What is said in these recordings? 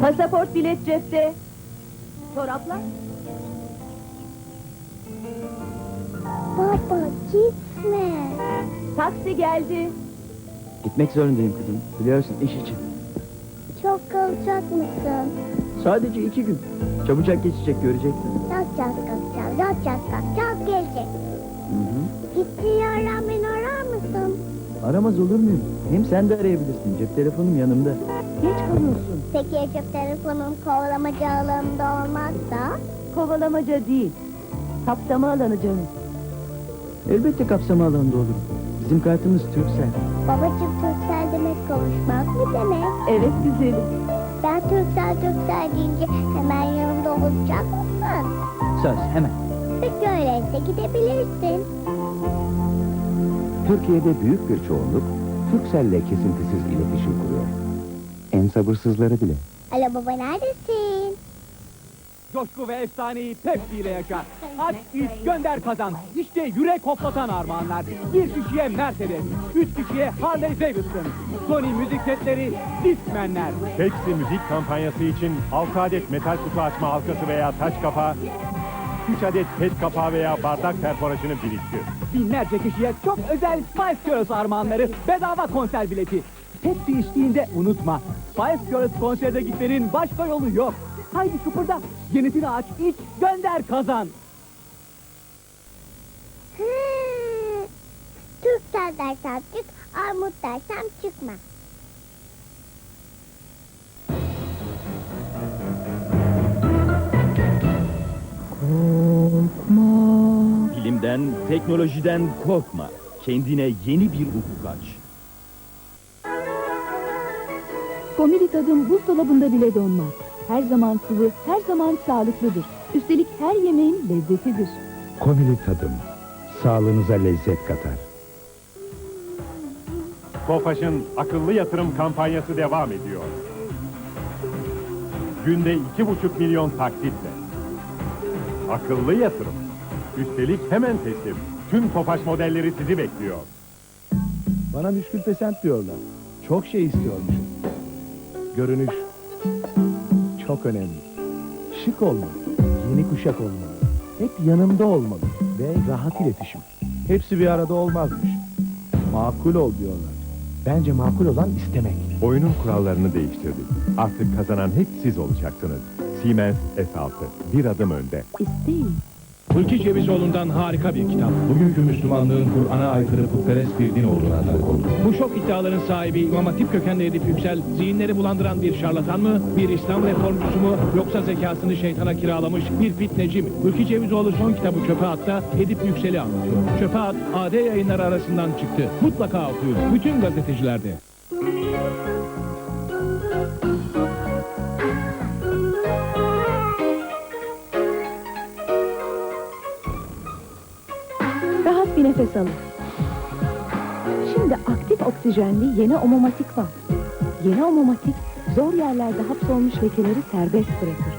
Pasaport bilet cepte. Çoraplar? Baba gitme. Taksi geldi. Gitmek zorundayım kızım. Biliyorsun iş için. Çok kalacak mısın? Sadece iki gün. Çabucak geçecek göreceksin. Yatacağız kalkacağız, yatacağız kalkacağız gelecek. Hı hı. Gittiği yerden beni arar mısın? Aramaz olur muyum? Hem sen de arayabilirsin. Cep telefonum yanımda. Geç kalıyorsun. Peki ya cep telefonum kovalamaca alanında olmazsa? Kovalamaca değil. Kapsama alanı canım. Elbette kapsama alanında olur. Bizim kartımız Türksel. Babacığım Türksel demek kavuşmak mı demek? Evet güzelim. Ben Türksel Türksel deyince hemen yanımda olacak mısın? Söz hemen. Peki öyleyse gidebilirsin. Türkiye'de büyük bir çoğunluk Turkcell'le kesintisiz iletişim kuruyor. En sabırsızları bile. Alo baba neredesin? Coşku ve efsaneyi Pepsi ile yaşa. Aç, iç, gönder kazan. İşte yürek hoplatan armağanlar. Bir kişiye Mercedes, üç kişiye Harley Davidson. Sony müzik setleri Discman'ler. Pepsi müzik kampanyası için 6 adet metal kutu açma halkası veya taç kapağı, 3 adet pet kapağı veya bardak perforasyonu biriktir. Binlerce kişiye çok özel Spice Girls armağanları, bedava konser bileti. Pepsi içtiğinde unutma. Spice Girls konserde gitmenin başka yolu yok. Haydi kıpırda, genetini aç, iç, gönder kazan. Hı. Türksel dersem çık, armut dersem çıkma. Bilimden, teknolojiden korkma. Kendine yeni bir ufuk aç. Komili tadım buzdolabında bile donmaz. Her zaman sıvı, her zaman sağlıklıdır. Üstelik her yemeğin lezzetidir. Komili tadım. Sağlığınıza lezzet katar. Tofaş'ın akıllı yatırım kampanyası devam ediyor. Günde 2,5 milyon taksitle. Akıllı yatırım. Üstelik hemen teslim. Tüm Tofaş modelleri sizi bekliyor. Bana müşkül pesent diyorlar. Çok şey istiyormuşum. Görünüş çok önemli. Şık olmalı, yeni kuşak olmalı. Hep yanımda olmalı ve rahat iletişim. Hepsi bir arada olmazmış. Makul ol diyorlar. Bence makul olan istemek. Oyunun kurallarını değiştirdik. Artık kazanan hep siz olacaksınız. Siemens S6. Bir adım önde. İsteyin. Hulki Cevizoğlu'ndan harika bir kitap. Bugünkü Müslümanlığın Kur'an'a aykırı putperest bir din olduğuna tanık oldum. Bu şok iddiaların sahibi İmam Hatip kökenli Edip Yüksel, zihinleri bulandıran bir şarlatan mı, bir İslam reformcusu mu, yoksa zekasını şeytana kiralamış bir fitneci mi? Hulki Cevizoğlu son kitabı Çöpe At'ta Edip Yüksel'i anlatıyor. Çöpe At, AD yayınları arasından çıktı. Mutlaka okuyun. Bütün gazetecilerde. Bir nefes alın. Şimdi aktif oksijenli yeni omomatik var. Yeni omomatik zor yerlerde hapsolmuş lekeleri serbest bırakır.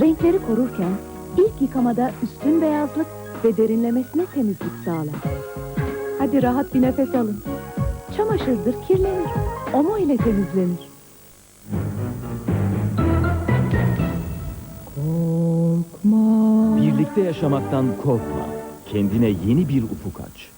Renkleri korurken ilk yıkamada üstün beyazlık ve derinlemesine temizlik sağlar. Hadi rahat bir nefes alın. Çamaşırdır kirlenir. Omo ile temizlenir. Birlikte yaşamaktan korkma. Kendine yeni bir ufuk aç.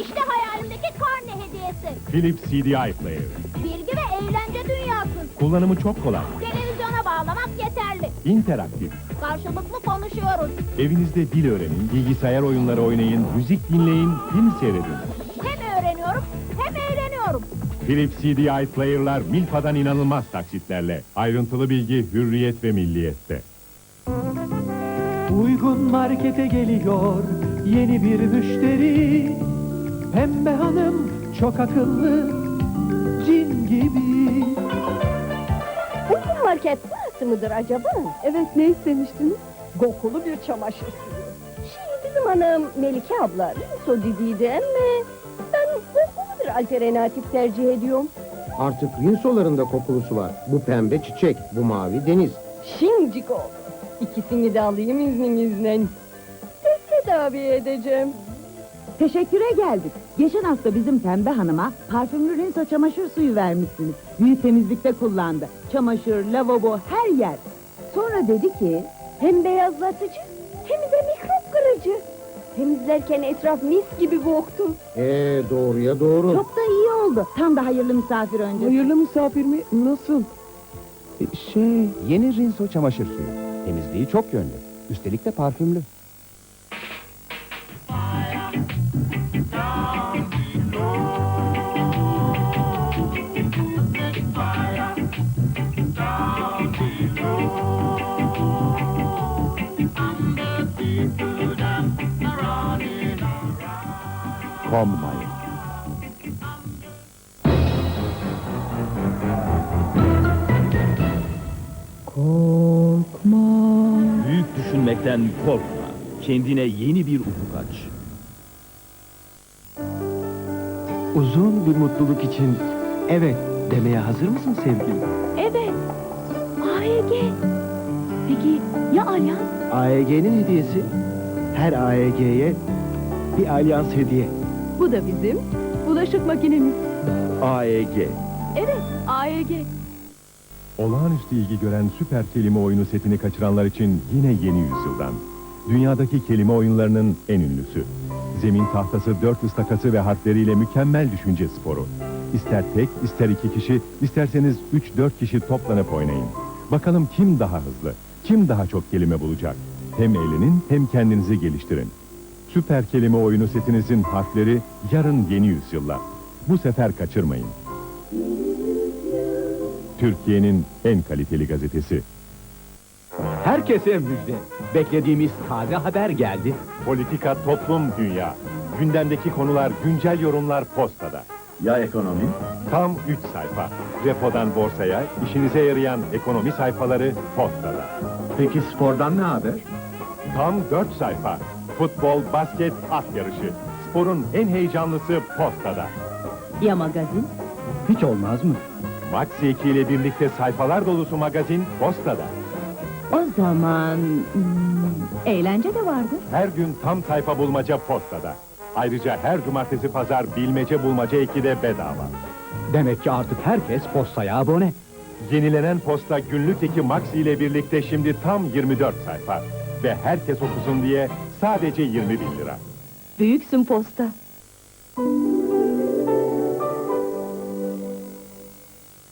İşte hayalimdeki karne hediyesi. Philips CDI Player. Bilgi ve eğlence dünyası. Kullanımı çok kolay. Televizyona bağlamak yeterli. interaktif. Karşılıklı konuşuyoruz. Evinizde dil öğrenin, bilgisayar oyunları oynayın, müzik dinleyin, film seyredin. Hem öğreniyorum hem eğleniyorum. Philips CDI Player'lar Milfa'dan inanılmaz taksitlerle. Ayrıntılı bilgi Hürriyet ve Milliyet'te. Uygun markete geliyor yeni bir müşteri. Pembe hanım çok akıllı, cin gibi. Uygun market burası mıdır acaba? Evet ne istemiştiniz? Gokulu bir çamaşır suyu. Şey bizim hanım Melike abla Rinso dediydi ama ben gokulu bir alternatif tercih ediyorum. Artık rinsoların da kokulusu var. Bu pembe çiçek, bu mavi deniz. Şincik oldu. İkisini de alayım izninizle. Siz tedavi edeceğim. Teşekküre geldik. Geçen hafta bizim Pembe Hanım'a parfümlü rinso çamaşır suyu vermişsiniz. Büyük temizlikte kullandı. Çamaşır, lavabo, her yer. Sonra dedi ki... Hem beyazlatıcı hem de mikrop kırıcı. Temizlerken etraf mis gibi koktu. Ee doğruya doğru. Çok da iyi oldu. Tam da hayırlı misafir önce. Hayırlı misafir mi? Nasıl? E, Şey... Yeni Rinso çamaşır suyu. Temizliği çok yönlü. Üstelik de parfümlü. Kommayın. Büyük düşünmekten korkma. Kendine yeni bir ufuk aç. Uzun bir mutluluk için evet demeye hazır mısın sevgilim? Evet. AEG. Peki ya Alyan? AEG'nin hediyesi her AEG'ye bir alyans hediye. Bu da bizim bulaşık makinemiz. AEG. Evet AEG. Olağanüstü ilgi gören süper kelime oyunu setini kaçıranlar için yine yeni yüzyıldan. Dünyadaki kelime oyunlarının en ünlüsü. Zemin tahtası, dört ıstakası ve harfleriyle mükemmel düşünce sporu. İster tek, ister iki kişi, isterseniz üç dört kişi toplanıp oynayın. Bakalım kim daha hızlı, kim daha çok kelime bulacak. Hem eğlenin hem kendinizi geliştirin. Süper kelime oyunu setinizin harfleri yarın yeni yüzyılla. Bu sefer kaçırmayın. Türkiye'nin en kaliteli gazetesi. Herkese müjde. Beklediğimiz taze haber geldi. Politika, toplum, dünya. Gündemdeki konular, güncel yorumlar postada. Ya ekonomi? Tam 3 sayfa. Repodan borsaya, işinize yarayan ekonomi sayfaları postada. Peki spordan ne haber? Tam 4 sayfa. Futbol, basket, at yarışı. Sporun en heyecanlısı postada. Ya magazin? Hiç olmaz mı? Maxi 2 ile birlikte sayfalar dolusu magazin postada. O zaman... hmm, eğlence de vardır. Her gün tam sayfa bulmaca postada. Ayrıca her cumartesi pazar bilmece bulmaca 2'de bedava. Demek ki artık herkes postaya abone. Yenilenen posta günlük eki Maxi ile birlikte şimdi tam 24 sayfa. Ve herkes okusun diye sadece 20 bin lira. Büyüksün posta.